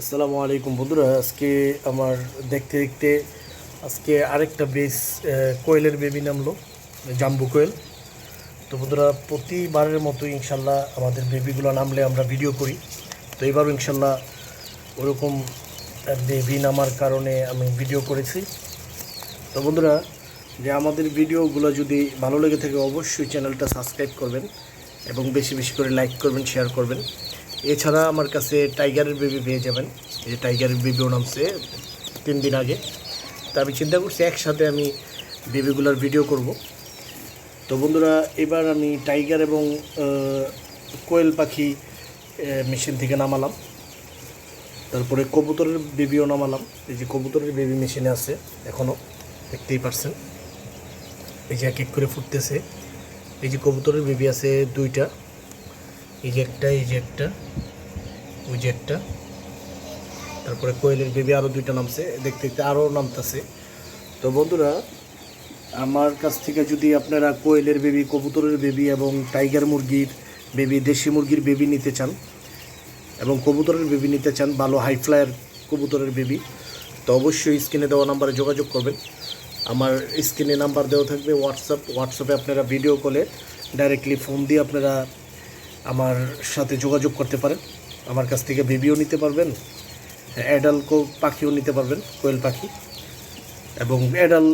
আসসালামু আলাইকুম বন্ধুরা, আজকে আমার দেখতে দেখতে আজকে আরেকটা বেস কোয়েলের বেবি নামলো, জাম্বু কোয়েল। তো বন্ধুরা, প্রতিবারের মতো ইনশাল্লাহ আমাদের বেবিগুলো নামলে আমরা ভিডিও করি। তো এবারও ইনশাল্লাহ ওরকম বেবি নামার কারণে আমি ভিডিও করেছি। তো বন্ধুরা, যে আমাদের ভিডিওগুলো যদি ভালো লেগে থাকে, অবশ্যই চ্যানেলটা সাবস্ক্রাইব করবেন এবং বেশি বেশি করে লাইক করবেন শেয়ার করবেন। এছাড়া আমার কাছে টাইগারের বেবি পেয়ে যাবেন। এই যে টাইগারের বেবিও নামছে তিন দিন আগে। তা আমি চিন্তা করছি একসাথে আমি বেবিগুলোর ভিডিও করব। তো বন্ধুরা, এবার আমি টাইগার এবং কোয়েল পাখি মেশিন থেকে নামালাম। তারপরে কবুতরের বেবিও নামালাম। এই যে কবুতরের বেবি মেশিনে আছে এখনও দেখতেই পারছেন। এই যে এক এক করে ফুটতেছে। এই যে কবুতরের বেবি আছে দুইটা। এই একটা ওই তারপরে কোয়েলের বেবি আরও দুইটা নামছে, দেখতে দেখতে আরও নামতেছে। তো বন্ধুরা, আমার কাছ থেকে যদি আপনারা কোয়েলের বেবি, কবুতরের বেবি এবং টাইগার মুরগির বেবি, দেশি মুরগির বেবি নিতে চান এবং কবুতরের বেবি নিতে চান, ভালো হাই ফ্লায়ার কবুতরের বেবি, তো অবশ্যই স্ক্রিনে দেওয়া নাম্বারে যোগাযোগ করবেন। আমার স্ক্রিনে নাম্বার দেওয়া থাকবে, হোয়াটসঅ্যাপ, হোয়াটসঅ্যাপে আপনারা ভিডিও কলে ডাইরেক্টলি ফোন দিয়ে আপনারা আমার সাথে যোগাযোগ করতে পারেন। আমার কাছ থেকে বেবিও নিতে পারবেন অ্যাডাল কো পাখিও নিতে পারবেন, কোয়েল পাখি। এবং অ্যাডাল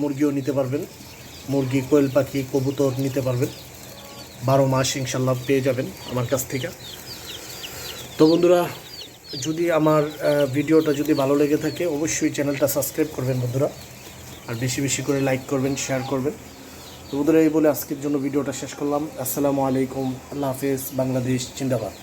মুরগিও নিতে পারবেন। মুরগি, কোয়েল পাখি, কবুতর নিতে পারবেন। বারো মাস ইনশাল্লাহ পেয়ে যাবেন আমার কাছ থেকে। তো বন্ধুরা, যদি আমার ভিডিওটা যদি ভালো লেগে থাকে, অবশ্যই চ্যানেলটা সাবস্ক্রাইব করবেন বন্ধুরা। আর বেশি বেশি করে লাইক করবেন, শেয়ার করবেন। তো বন্ধুরা এই বলে আজকের জন্য ভিডিওটা শেষ করলাম। আসসালামু আলাইকুম। আল্লাহ হাফেজ। বাংলাদেশ, জিন্দাবাদ।